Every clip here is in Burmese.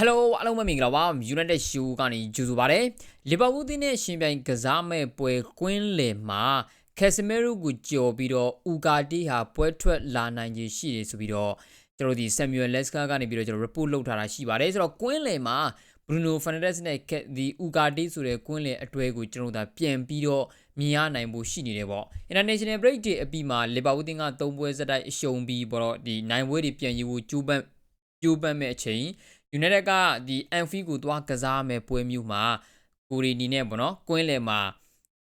Hello အားလုံးပဲမင်္ဂလာပါ United Show ကနေကြိုဆိုပါရစေလီဗာပူးတင်းနဲ့ရှင်ပြိုင်ကစားမဲ့ပွဲကွင်းလယ်မှာကက်စမီရိုကိုကြော်ပြီးတော့အူကာတီဟာပွဲထွက်လာနိုင်ခြေရှိတယ်ဆိုပြီးတော့ကျွန်တော်ဒီ Samuel Leska ကနေပြီးတော့ကျွန်တော် report လုပ်ထားတာရှိပါတယ်ဆိုတော့ကွင်းလယ်မှာ Bruno Fernandes နဲ့ဒီ Ugarte ဆိုတဲ့ကွင်းလယ်အတွဲကိုကျွန်တော်တို့ပြန်ပြီးတော့မြင်ရနိုင်ဖို့ရှိနေတယ်ပေါ့ International Break တွေအပြီးမှာလီဗာပူးတင်းက၃ပွဲစတိုက်အရှုံးပြီးပေါ့တော့ဒီနိုင်ပွဲတွေပြန်ယူဖို့ကြိုးပမ်းကြိုးပမ်းမဲ့အချိန် United ကဒီ Anfield ကိုသွားကစားမယ်ပွဲမျိုးမှာကိုရီနီနဲ့ပေါ့နော်ကွင်းလယ်မှာ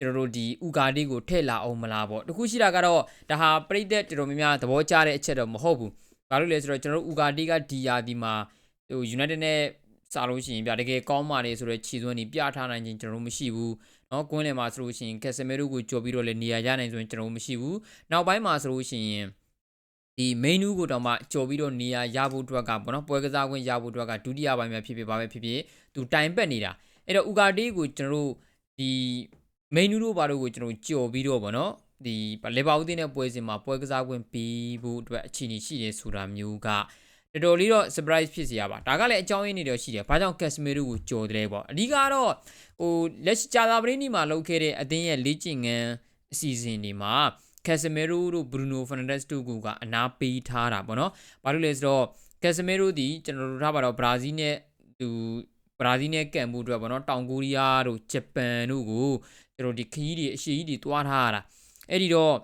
ကျွန်တော်တို့ဒီဥကာဒီကိုထည့်လာအောင်မလားပေါ့တခုရှိတာကတော့ဒါဟာပြိသက်တော်တော်များများသဘောကျတဲ့အချက်တော့မဟုတ်ဘူးဘာလို့လဲဆိုတော့ကျွန်တော်တို့ဥကာဒီကဒီယာဒီမှာဟို United နဲ့စားလို့ရှိရင်ဗျတကယ်ကောင်းပါလေဆိုတော့ခြေစွမ်းนี่ပြထားနိုင်ခြင်းကျွန်တော်တို့မရှိဘူးเนาะကွင်းလယ်မှာဆိုလို့ရှိရင်ကက်ဆမီရိုကိုကြော်ပြီးတော့လည်းနေရာရနိုင်ဆိုရင်ကျွန်တော်တို့မရှိဘူးနောက်ပိုင်းမှာဆိုလို့ရှိရင် ဒီ main ကိုတော့မှကြော်ပြီးတော့နေရာရဖို့အတွက်ကပေါ့နော်ပွဲကစားခွင့်ရဖို့အတွက်ကဒုတိယပိုင်းမှာဖြစ်ဖြစ်ပါပဲဖြစ်ဖြစ်သူတိုင်ပက်နေတာအဲ့တော့ဥကာတေးကိုကျွန်တော်တို့ဒီ main တို့ဘာတို့ကိုကျွန်တော်ကြော်ပြီးတော့ပေါ့နော်ဒီလေဘာဦးတင်းတဲ့ပွဲစဉ်မှာပွဲကစားခွင့်ပြီးဖို့အတွက်အခြေအနေရှိတယ်ဆိုတာမျိုးကတော်တော်လေးတော့ surprise ဖြစ်စရာပါဒါကလည်းအကြောင်းရင်းနေတော့ရှိတယ်ဘာကြောင့် Casemiro ကိုကြော်တယ်ပေါ့အဓိကတော့ဟိုလက်ရှိဂျာသာပရင်းဒီမှာလုပ်ခဲ့တဲ့အသင်းရဲ့လေ့ကျင့်ခန်းအစီအစဉ်တွေမှာ Casemiro တို့ Bruno Fernandes တို့ကအနာပေးထားတာပေါ့နော်။ဘာလို့လဲဆိုတော့ Casemiro ဒီကျွန်တော်တို့ထားပါတော့ဘရာဇီးနဲ့သူဘရာဇီးနဲ့ကန်မှုအတွက်ပေါ့နော်တောင်ကိုရီးယားတို့ဂျပန်တို့ကိုကျွန်တော်ဒီခရီးတွေအရှိကြီးတွေတွားထားရတာ။အဲ့ဒီတော့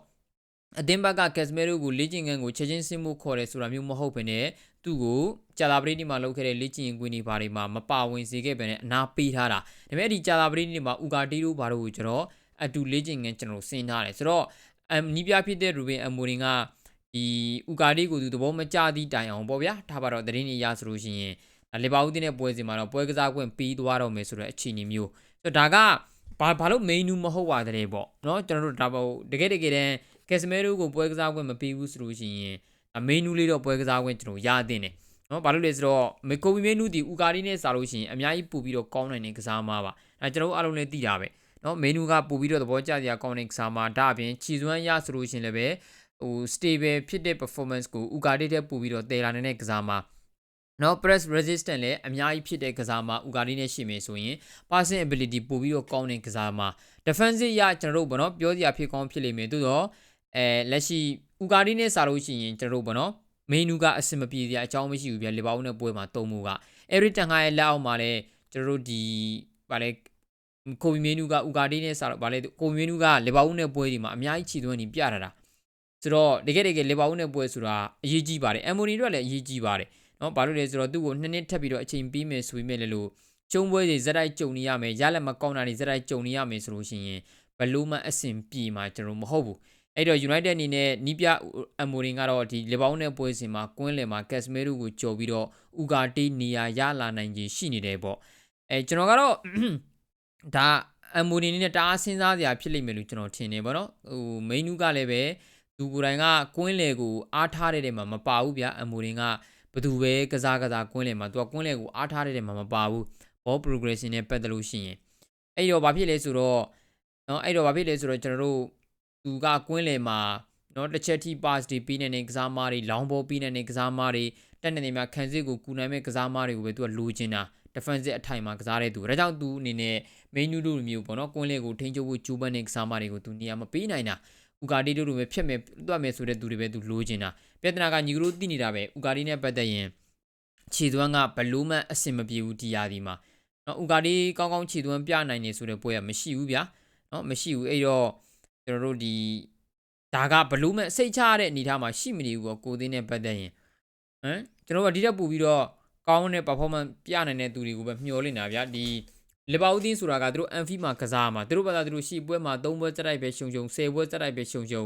အသင်းဘက်က Casemiro ကိုလေ့ကျင့်ခန်းကိုချက်ချင်းဆင်းဖို့ခေါ်တယ်ဆိုတာမျိုးမဟုတ်ဘဲနဲ့သူ့ကိုကြာလာပရိနိမှာလုပ်ခဲ့တဲ့လေ့ကျင့်ကွင်းတွေဘာတွေမှာမပါဝင်စေခဲ့ပဲနဲ့အနာပေးထားတာ။ဒါပေမဲ့ဒီကြာလာပရိနိမှာဥကာတီတို့ဘာတို့ကိုကျွန်တော်အတူလေ့ကျင့်ခန်းကျွန်တော်ဆင်းထားတယ်ဆိုတော့ အမ်နီးပြဖြစ်တဲ့ရူဘင်အမိုရင်ကဒီဥကာဒီကိုသူသဘောမကျသည့်တိုင်အောင်ပေါ့ဗျာထားပါတော့သတင်းကြီးရဆိုလို့ရှိရင်လေဘာဦးတင်းတဲ့ပွဲစဉ်မှာတော့ပွဲကစားခွင့်ပြီးသွားတော့မယ်ဆိုတဲ့အခြေအနေမျိုးဆိုတော့ဒါကဘာဘာလို့ main နူးမဟုတ်ပါတဲ့ပေါ့เนาะကျွန်တော်တို့ဒါပေါ့တကယ်တကယ်တမ်းကက်စမဲရိုကိုပွဲကစားခွင့်မပေးဘူးဆိုလို့ရှိရင် main နူးလေးတော့ပွဲကစားခွင့်ကျွန်တော်ရသင့်တယ်နော်ဘာလို့လဲဆိုတော့မေကိုဘီမေနူဒီဥကာဒီနဲ့စာလို့ရှိရင်အများကြီးပူပြီးတော့ကောင်းနိုင်တဲ့ကစားမပါအဲကျွန်တော်တို့အားလုံးလည်းသိတာပဲ နော်မေနူကပို့ပြီးတော့သဘောကျစရာကောင်းတဲ့ကစားမှာဒါအပြင်ခြီစွမ်းရဆိုလို့ရှင်လည်းပဲဟို stable ဖြစ်တဲ့ performance ကိုဥကာဒေတဲ့ပို့ပြီးတော့တည်လာနေတဲ့ကစားမှာနော် press resistant လည်းအများကြီးဖြစ်တဲ့ကစားမှာဥကာဒီနဲ့ရှိမယ်ဆိုရင် passing ability ပို့ပြီးတော့ကောင်းတဲ့ကစားမှာ defensive ရကျွန်တော်တို့ဘောနော်ပြောစရာဖြစ်ကောင်းဖြစ်လိမ့်မယ်သို့တော့အဲလက်ရှိဥကာဒီနဲ့စားလို့ရှိရင်ကျွန်တော်တို့ဘောနော်မေနူကအဆင်မပြေစရာအကြောင်းမရှိဘူးဗျလီဗာပူးနဲ့ပွဲမှာတုံးမှုကအဲရီတန်ဟာရဲ့လက်အောက်မှာလည်းကျွန်တော်တို့ဒီဗာလဲ ကိုဘီမင်းနူကဥကာဒီနဲ့စာတော့ဗာလဲကိုဘီမင်းနူကလီဗာပူးနဲ့ပွဲဒီမှာအများကြီးချီသွင်းနေပြတာတာဆိုတော့တကယ်တကယ်လီဗာပူးနဲ့ပွဲဆိုတာအရေးကြီးပါတယ်အမ်မိုနီတို့ကလည်းအရေးကြီးပါတယ်နော်ဘာလို့လဲဆိုတော့သူ့ကိုနှစ်နှစ်ထပ်ပြီးတော့အချိန်ပေးမယ်ဆိုပြီးမြဲလေလို့ကျုံပွဲတွေဇက်တိုက်ကြုံနေရမယ်ရလက်မကောင်းတာတွေဇက်တိုက်ကြုံနေရမယ်ဆိုလို့ရှိရင်ဘလို့မှအဆင်ပြေမှာကျွန်တော်မဟုတ်ဘူးအဲ့တော့ United အနေနဲ့နီးပြအမိုရင်ကတော့ဒီလီဗာပူးနဲ့ပွဲစဉ်မှာကွင်းလယ်မှာ Casemiro ကိုကြော်ပြီးတော့ဥကာတီနေရာရလာနိုင်ကြီးရှိနေတယ်ပေါ့အဲကျွန်တော်ကတော့ ဒါအမိုနီနဲ့တအားစဉ်းစားစရာဖြစ်လိမ့်မယ်လို့ကျွန်တော်ထင်တယ်ဗောနော်ဟိုမိန်နူးကလည်းပဲသူကိုယ်တိုင်ကကွင်းလေကိုအားထားတဲ့တဲ့မှာမပါဘူးဗျအမိုရင်ကဘသူပဲကစားကစားကွင်းလေမှာသူကကွင်းလေကိုအားထားတဲ့တဲ့မှာမပါဘူး ball progression နဲ့ပတ်သက်လို့ရှိရင်အဲ့တော့ဘာဖြစ်လဲဆိုတော့နော်အဲ့တော့ဘာဖြစ်လဲဆိုတော့ကျွန်တော်တို့သူကကွင်းလေမှာနော်တစ်ချက်ထိ pass တွေပြီးနေတဲ့ကစားမားတွေ long ball ပြီးနေတဲ့ကစားမားတွေတက်နေနေမှာခံစစ်ကိုကူနိုင်မဲ့ကစားမားတွေကိုပဲသူကလိုချင်တာ defensive အထိုင်မှာကစားတဲ့သူဒါကြောင့်သူအနေနဲ့ main နူးတို့မျိုးပေါ့နော်ကွင်းလေကိုထိန်းချုပ်ဖို့ကြိုးပမ်းတဲ့ကစားမတွေကိုသူနေရာမပေးနိုင်တာဥကာဒီတို့လိုပဲဖြတ်မဲ့တွတ်မဲ့ဆိုတဲ့သူတွေပဲသူလိုချင်တာပြဿနာကညီကတို့သိနေတာပဲဥကာဒီနဲ့ပတ်သက်ရင်ခြေသွမ်းကဘလို့မှအဆင်မပြေဘူးဒီယာဒီမှာနော်ဥကာဒီကောင်းကောင်းခြေသွမ်းပြနိုင်နေဆိုတဲ့ပွဲကမရှိဘူးဗျာနော်မရှိဘူးအဲ့တော့ကျွန်တော်တို့ဒီဒါကဘလို့မှစိတ်ချရတဲ့အနေအထားမှာရှိမနေဘူးပေါ့ကိုသိန်းနဲ့ပတ်သက်ရင်ဟမ်ကျွန်တော်တို့ကဒီတက်ပူပြီးတော့ ကောင်းတဲ့ performance ပြနိုင်တဲ့သူတွေကိုပဲမျှော်လင့်တာဗျာဒီလီဗာပူးတင်းဆိုတာကသူတို့အန်ဖီမှာကစားမှာသူတို့ဘာသာသူတို့ရှိပွဲမှာ၃ပွဲစတိုက်ပဲရှုံရှုံ၁၀ပွဲစတိုက်ပဲရှုံရှုံ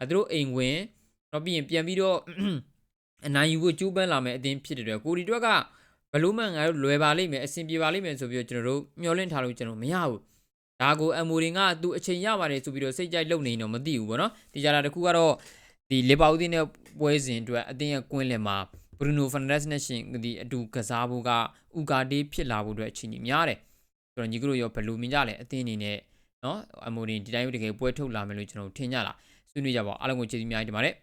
အဲသူတို့အိမ်ဝင်တော့ပြီးရင်ပြန်ပြီးတော့အနိုင်ယူဖို့ကြိုးပမ်းလာမယ်အတင်းဖြစ်တယ်ကိုဒီတွက်ကဘလို့မှငါတို့လွယ်ပါလိမ့်မယ်အဆင်ပြေပါလိမ့်မယ်ဆိုပြီးတော့ကျွန်တော်တို့မျှော်လင့်ထားလို့ကျွန်တော်မရဘူးဒါကိုအမိုရင်ကသူအချိန်ရပါတယ်ဆိုပြီးတော့စိတ်ကြိုက်လုပ်နေတော့မသိဘူးဗောနော်ဒီကြတာတခုကတော့ဒီလီဗာပူးတင်းနဲ့ပွဲစဉ်အတွက်အတင်းရဲ့ကွင်းလင်မှာ ဘရူနိုဖန်ဒက်စ်နဲ့ရှင်ဒီအတူကစားဖို့ကဥကာဒေးဖြစ်လာဖို့အတွက်အချိန်ကြီးများတယ်ဆိုတော့ညီကတို့ရောဘယ်လိုမြင်ကြလဲအတင်းအနေနဲ့နော်အမိုရင်ဒီတိုင်းတကယ်ပွဲထုတ်လာမယ်လို့ကျွန်တော်ထင်ကြလားဆွေးနွေးကြပါအားလုံးကိုကျေးဇူးများတင်ပါတယ်